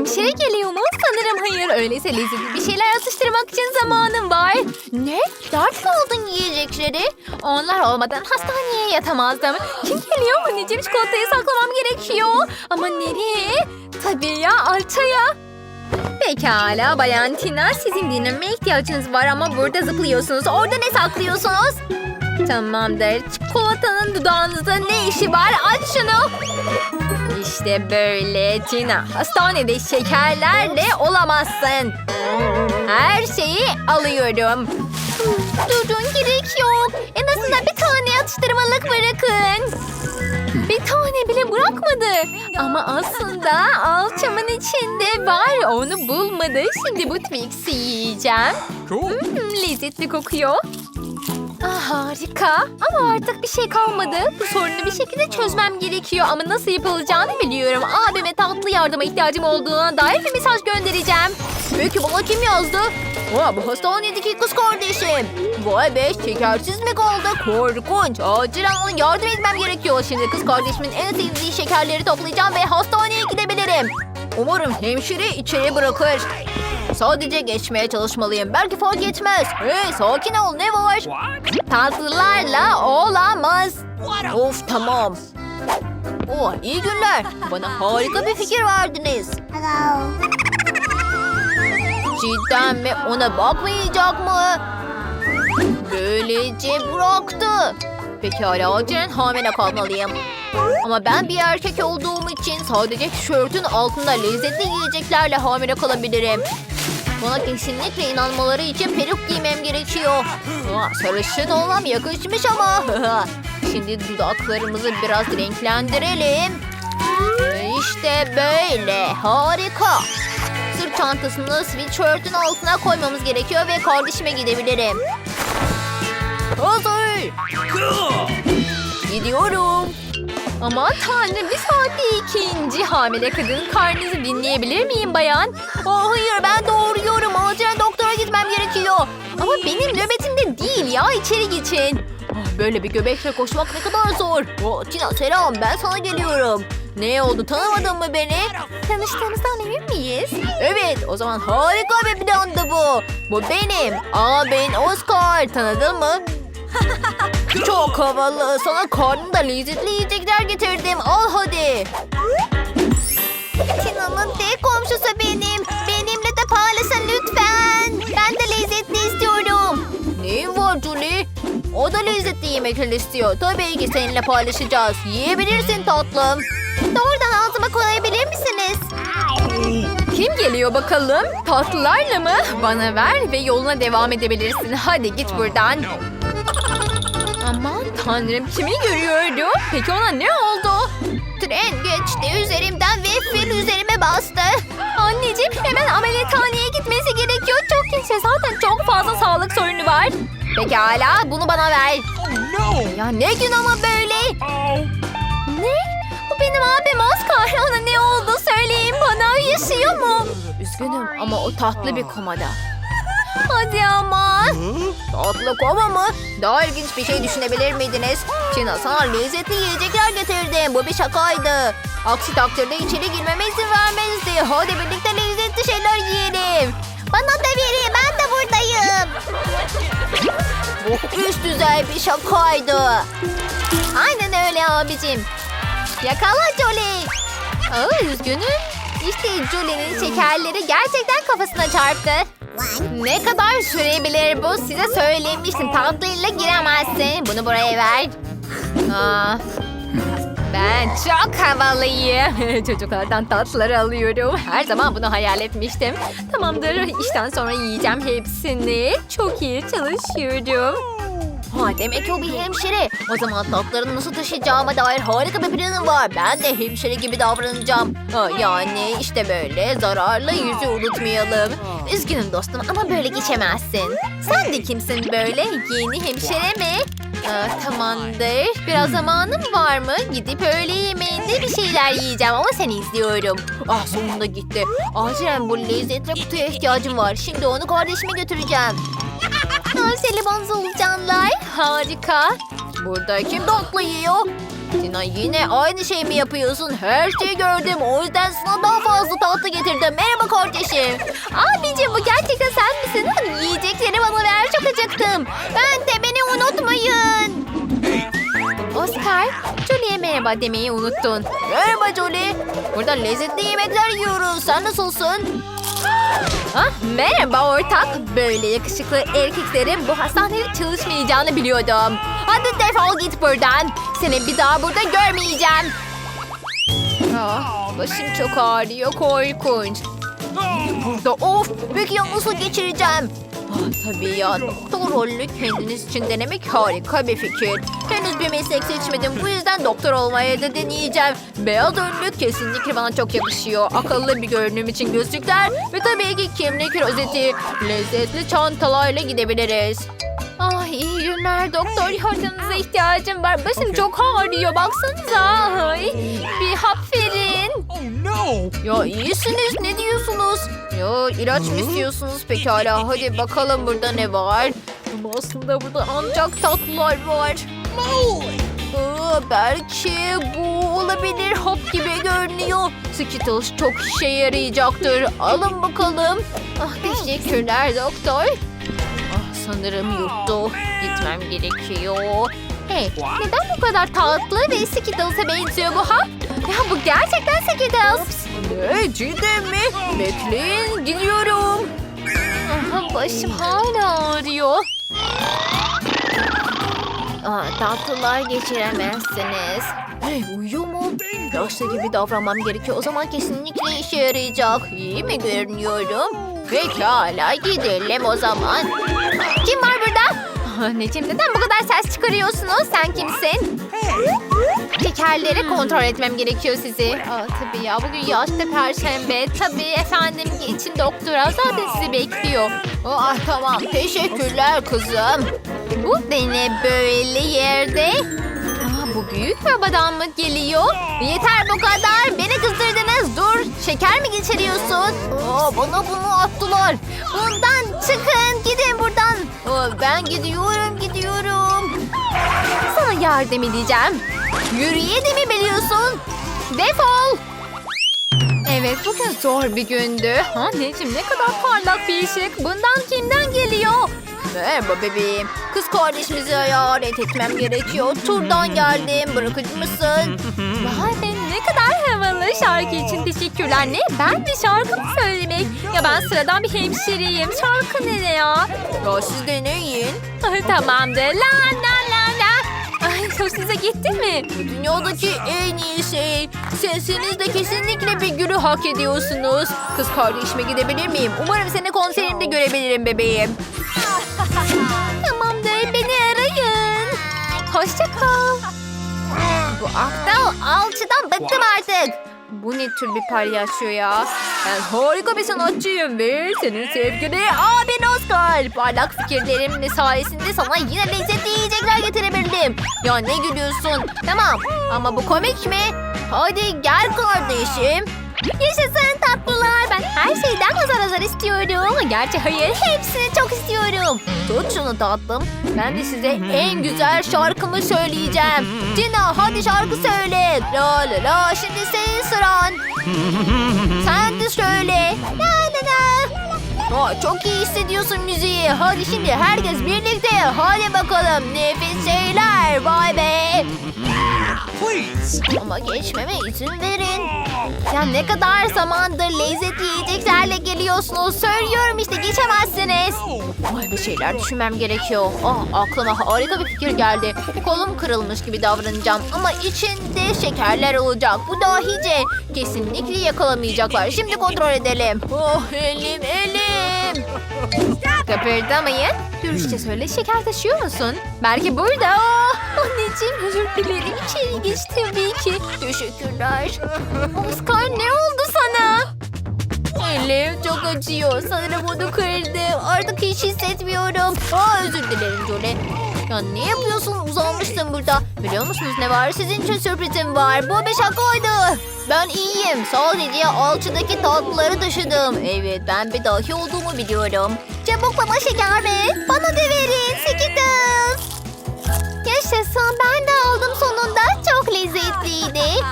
Hemşire geliyor mu? Sanırım hayır. Öyleyse lezzetli bir şeyler atıştırmak için zamanım var. Ne? Dert mi aldın yiyecekleri? Onlar olmadan hastaneye yatamazdım. Kim geliyor? Anneciğim çikolatayı saklamam gerekiyor. Ama nereye? Tabii ya alçaya. Pekala Bayan Tina sizin dinlenmeye ihtiyacınız var ama burada zıplıyorsunuz. Orada ne saklıyorsunuz? Tamamdır. Çikolatanın dudağınızda ne işi var? Aç şunu. İşte böyle Tina. Hastanede şekerlerle olamazsın. Her şeyi alıyorum. Durun gerek yok. En azından bir tane atıştırmalık bırakın. Bir tane bile bırakmadı. Ama aslında alçamın içinde var. Onu bulmadı. Şimdi bu Twix'i yiyeceğim. Hmm, lezzetli kokuyor. Ah, harika. Ama artık bir şey kalmadı. Bu sorunu bir şekilde çözmem gerekiyor. Ama nasıl yapılacağını biliyorum. Abime tatlı yardıma ihtiyacım olduğuna dair bir mesaj göndereceğim. Peki bana kim yazdı? Aa, bu hastanedeki kız kardeşim. Vay be şekersiz mi kaldı? Korkunç. Acilen ona yardım etmem gerekiyor. Şimdi kız kardeşimin en sevdiği şekerleri toplayacağım ve hastaneye gidebilirim. Umarım hemşire içeri bırakır. Sadece geçmeye çalışmalıyım. Belki fark etmez. Hey sakin ol ne var? Tatlılarla olamaz. Of tamam. Oh iyi günler. Bana harika bir fikir verdiniz. Cidden mi? Ona bakmayacak mı? Böylece bıraktı. Pekala acilen hamile kalmalıyım. Ama ben bir erkek olduğum için sadece tişörtün altında lezzetli yiyeceklerle hamile kalabilirim. Bana kesinlikle inanmaları için peruk giymem gerekiyor. Sarışın olmam yakışmış ama. Şimdi dudaklarımızı biraz renklendirelim. İşte böyle. Harika. Sırt çantasını sweatshirt'ün altına koymamız gerekiyor ve kardeşime gidebilirim. Hazır. Gidiyorum. Aman tanrım bir saatte ikinci hamile kadının karnınızı dinleyebilir miyim bayan? Oh hayır ben doğuruyorum. Acilen doktora gitmem gerekiyor. Ama benim nöbetimde değil ya içeri geçin. Ah, Böyle bir göbekle koşmak ne kadar zor. Oh, Tina selam ben sana geliyorum. Ne oldu tanımadın mı beni? Tanıştığımızdan emin miyiz? Evet o zaman harika bir plandı bu. Bu benim. Aa ben Oscar tanıdın mı? Çok havalı. Sana karnında lezzetli yiyecekler getirdim. Al hadi. Tina'nın tek komşusu benim. Benimle de paylaşın lütfen. Ben de lezzetli istiyorum. Neyin var Julie? O da lezzetli yemekler istiyor. Tabii ki seninle paylaşacağız. Yiyebilirsin tatlım. Doğrudan ağzıma koyabilir misiniz? Kim geliyor bakalım? Tatlılarla mı? Bana ver ve yoluna devam edebilirsin. Hadi git buradan. Aman tanrım kimi görüyordu? Peki ona ne oldu? Tren geçti üzerimden ve fil üzerime bastı. Anneciğim hemen ameliyathaneye gitmesi gerekiyor. Çok genç ve zaten çok fazla sağlık sorunu var. Pekala bunu bana ver. No. Ya ne gün ama böyle? Oh. Ne? Bu benim abim Oscar. Ona ne oldu söyleyin bana. Yaşıyor mu? Üzgünüm ama o tatlı bir komada. Hadi ama. Tatlı koma mı? Daha ilginç bir şey düşünebilir miydiniz? Çina sana lezzetli yiyecekler getirdim. Bu bir şakaydı. Aksi takdirde içeri girmeme izin vermezdi. Hadi birlikte lezzetli şeyler yiyelim. Bana da verin ben de buradayım. Bu üst düzey bir şakaydı. Aynen öyle abicim. Yakala Jolie. Aa, üzgünüm. İşte Jolie'nin şekerleri gerçekten kafasına çarptı. Ne kadar sürebilir bu? Size söylemiştim. Tatlıyla giremezsin. Bunu buraya ver. Aa, ben çok havalıyım. Çocuklardan tatlıları alıyorum. Her zaman bunu hayal etmiştim. Tamamdır. İşten sonra yiyeceğim hepsini. Çok iyi çalışıyorum. Ha, demek o bir hemşire. O zaman tatlarını nasıl taşıyacağıma dair harika bir planım var. Ben de hemşire gibi davranacağım. Ha, yani işte böyle zararlı yüzü unutmayalım. Üzgünüm dostum ama böyle geçemezsin. Sen de kimsin böyle? Yeni hemşire mi? Aa, tamamdır. Biraz zamanım var mı? Gidip öğle yemeğinde bir şeyler yiyeceğim ama seni izliyorum. Ah sonunda gitti. Acilen bu lezzetli kutuya ihtiyacım var. Şimdi onu kardeşime götüreceğim. Jelibon solucanlar. Harika. Burada kim tatlı yiyor? Tina yine aynı şey mi yapıyorsun? Her şeyi gördüm. O yüzden sana daha fazla tatlı getirdim. Merhaba kardeşim. Abicim bu gerçekten sen misin? Yiyecekleri bana ver. Çok acıktım. Ben de beni unutmayın. Oscar, Jolie'ye merhaba demeyi unuttun. Merhaba Jolie. Burada lezzetli yemekler yiyoruz. Sen nasılsın? Ah, merhaba ortak. Böyle yakışıklı erkeklerin bu hastanede çalışmayacağını biliyordum. Hadi defol git buradan. Seni bir daha burada görmeyeceğim. Ah, başım çok ağrıyor korkunç. Burada of peki ya nasıl geçireceğim? Ah, tabii ya doktor rolünü kendiniz için denemek harika bir fikir. Henüz bir meslek seçmedim bu yüzden doktor olmaya da deneyeceğim. Beyaz önlük kesinlikle bana çok yakışıyor. Akıllı bir görünüm için gözlükler ve tabii ki kimlik rozeti. Lezzetli çantalarla gidebiliriz. Ah iyi günler doktor yardımınıza ihtiyacım var. Başım çok ağrıyor baksanıza. Ay, bir hap verin. Oh no! Ya iyisiniz ne diyorsunuz? Ya ilaç mı istiyorsunuz pekala? Hadi bakalım burada ne var? Ama aslında burada ancak tatlılar var. Aa, belki bu olabilir hap gibi görünüyor. Skittles çok işe yarayacaktır. Alın bakalım. Ah, teşekkürler doktor. Ah, sanırım yuttu. Gitmem gerekiyor. Hey, neden bu kadar tatlı ve Skittles'a benziyor bu hap? Ya bu gerçekten Skittles. Ne cidden mi? Bekleyin gidiyorum. Aha, başım hala ağrıyor. Aa, tatlılar geçiremezsiniz. Hey, uyuyor mu? Yaşlı gibi davranmam gerekiyor. O zaman kesinlikle işe yarayacak. İyi mi görünüyorum? Pekala gidelim o zaman. Kim var burada? Anneciğim neden bu kadar ses çıkarıyorsunuz? Sen kimsin? Tekerleri kontrol etmem gerekiyor sizi. Aa, tabii ya bugün yaşta perşembe. Tabii efendim geçin doktora zaten sizi bekliyor. Ah tamam teşekkürler kızım. Bu ne böyle yerde? Aa, bu büyük babadan mı geliyor? Yeter bu kadar. Beni kızdırdınız. Dur. Şeker mi geçiriyorsun? Aa, bana bunu attılar. Bundan çıkın. Ben gidiyorum gidiyorum. Sana yardım edeceğim. Yürüye de mi biliyorsun? Defol. Evet bugün zor bir gündü. Anneciğim ne kadar parlak bir ışık. Bundan kimden geliyor? Merhaba bebeğim. Kız kardeşimizi ziyaret etmem gerekiyor. Turdan geldim. Bırakıcı mısın? Vay be ne kadar havalı. Şarkı için teşekkürler. Ne? Ben bir şarkı mı söylemek? Ya ben sıradan bir hemşireyim. Şarkı ne ya? Ya siz deneyin. Tamamdır. La la la la. Ay hoşunuza gitti mi? Dünyadaki en iyi şey. Sesiniz de kesinlikle bir gülü hak ediyorsunuz. Kız kardeşime gidebilir miyim? Umarım seni konserimde görebilirim bebeğim. Tamamdır beni arayın. Hoşça kal. Bu akta alçıdan bıktım artık. Bu ne tür bir palyaço ya? Ben harika bir sanatçıyım ve senin sevgili abin Oscar. Parlak fikirlerim sayesinde sana yine lezzetli yiyecekler getirebildim. Ya ne gülüyorsun? Tamam ama bu komik mi? Hadi gel kardeşim. Yaşasın tatlılar. Ben her şeyden azar azar istiyorum. Gerçi hayır hepsini çok istiyorum. Tut şunu tatlım. Ben de size en güzel şarkımı söyleyeceğim. Cina hadi şarkı söyle. La la la şimdi senin sıran. Sen de söyle. La la la. Aa, çok iyi hissediyorsun müziği. Hadi şimdi herkes birlikte. Hadi bakalım. Nefis şeyler. Vay be. Please! Ama geçmeme izin verin. Ya ne kadar zamandır lezzetli yiyeceklerle geliyorsunuz. Söylüyorum işte geçemezsiniz. Vay bir şeyler düşünmem gerekiyor. Ah aklıma harika bir fikir geldi. Kolum kırılmış gibi davranacağım. Ama içinde şekerler olacak. Bu dahice. Kesinlikle yakalamayacaklar. Şimdi kontrol edelim. Oh elim elim. Kıpırdamayın. Dürüstçe söyle şeker taşıyor musun? Belki burada. Oh, anneciğim özür dilerim. İçeri geç tabii ki. Teşekkürler. Oscar ne oldu sana? Elim çok acıyor. Sanırım onu kırdım. Artık hiç hissetmiyorum. Aa, özür dilerim Jolie. Ya ne yapıyorsun? Uzanmışsın burada. Biliyor musunuz ne var? Sizin için sürprizim var. Bu bir şakaydı. Ben iyiyim. Sadece alçıdaki tatlıları taşıdım. Evet ben bir dahi olduğumu biliyorum. Çabuk bana şeker ver. Bana da verin. Skittles. Yaşasın ben de aldım sonunda. Çok lezzetliydi.